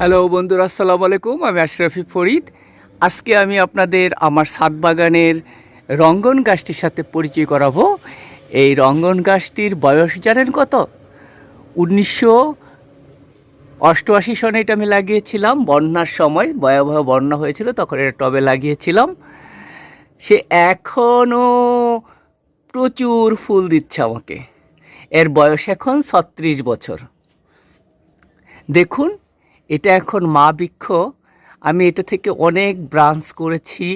Hello বন্ধুরা, আসসালামু আলাইকুম। আমি আশরাফি ফরিদ। আজকে আমি আপনাদের আমার সাত বাগানের রঙ্গন গাছটির সাথে পরিচয় করাবো। এই রঙ্গন গাছটির বয়স জানেন কত? উনিশশো অষ্টআশি সনে এটা আমি লাগিয়েছিলাম। বন্যার সময় ভয়াবহ বন্যা হয়েছিল, তখন এটা টবে লাগিয়েছিলাম। সে এখনও প্রচুর ফুল দিচ্ছে আমাকে। এর বয়স এখন ছত্রিশ বছর। দেখুন এটা এখন মা বৃক্ষ। আমি এটা থেকে অনেক ব্রাঞ্চ করেছি।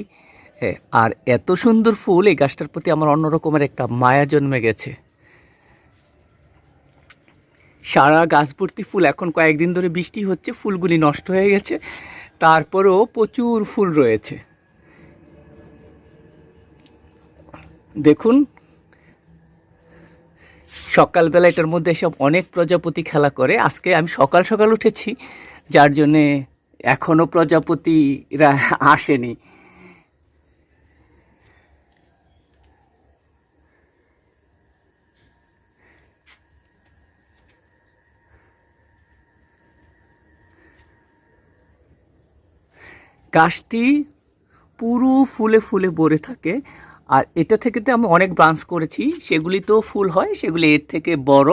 আর এত সুন্দর ফুল এই গাছটার প্রতি আমার অন্যরকমের একটা মায়া জন্মে গেছে। সারা গাছ ভর্তি ফুল, এখন কয়েকদিন ধরে বৃষ্টি হচ্ছে, ফুলগুলি নষ্ট হয়ে গেছে। তারপরেও প্রচুর ফুল রয়েছে। দেখুন সকালবেলা এটার মধ্যে এসব অনেক প্রজাপতি খেলা করে। আজকে আমি সকাল সকাল উঠেছি, যার জন্যে এখনও প্রজাপতিরা আসেনি। গাছটি পুরো ফুলে ফুলে ভরে থাকে। আর এটা থেকে তো আমি অনেক ব্রাঞ্চ করেছি, সেগুলি তো ফুল হয়, সেগুলি এর থেকে বড়।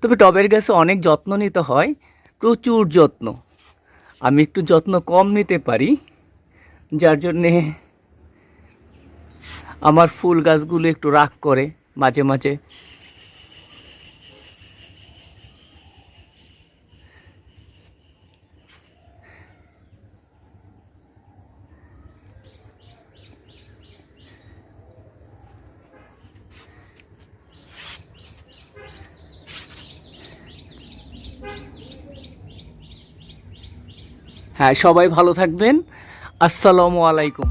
তবে টবের গাছে অনেক যত্ন নিতে হয়, প্রচুর যত্ন। আমি একটু যত্ন কম নিতে পারি, যার জন্যে আমার ফুল গাছগুলো একটু রাগ করে মাঝে মাঝে। হ্যাঁ সবাই ভালো থাকবেন। আসসালামু আলাইকুম।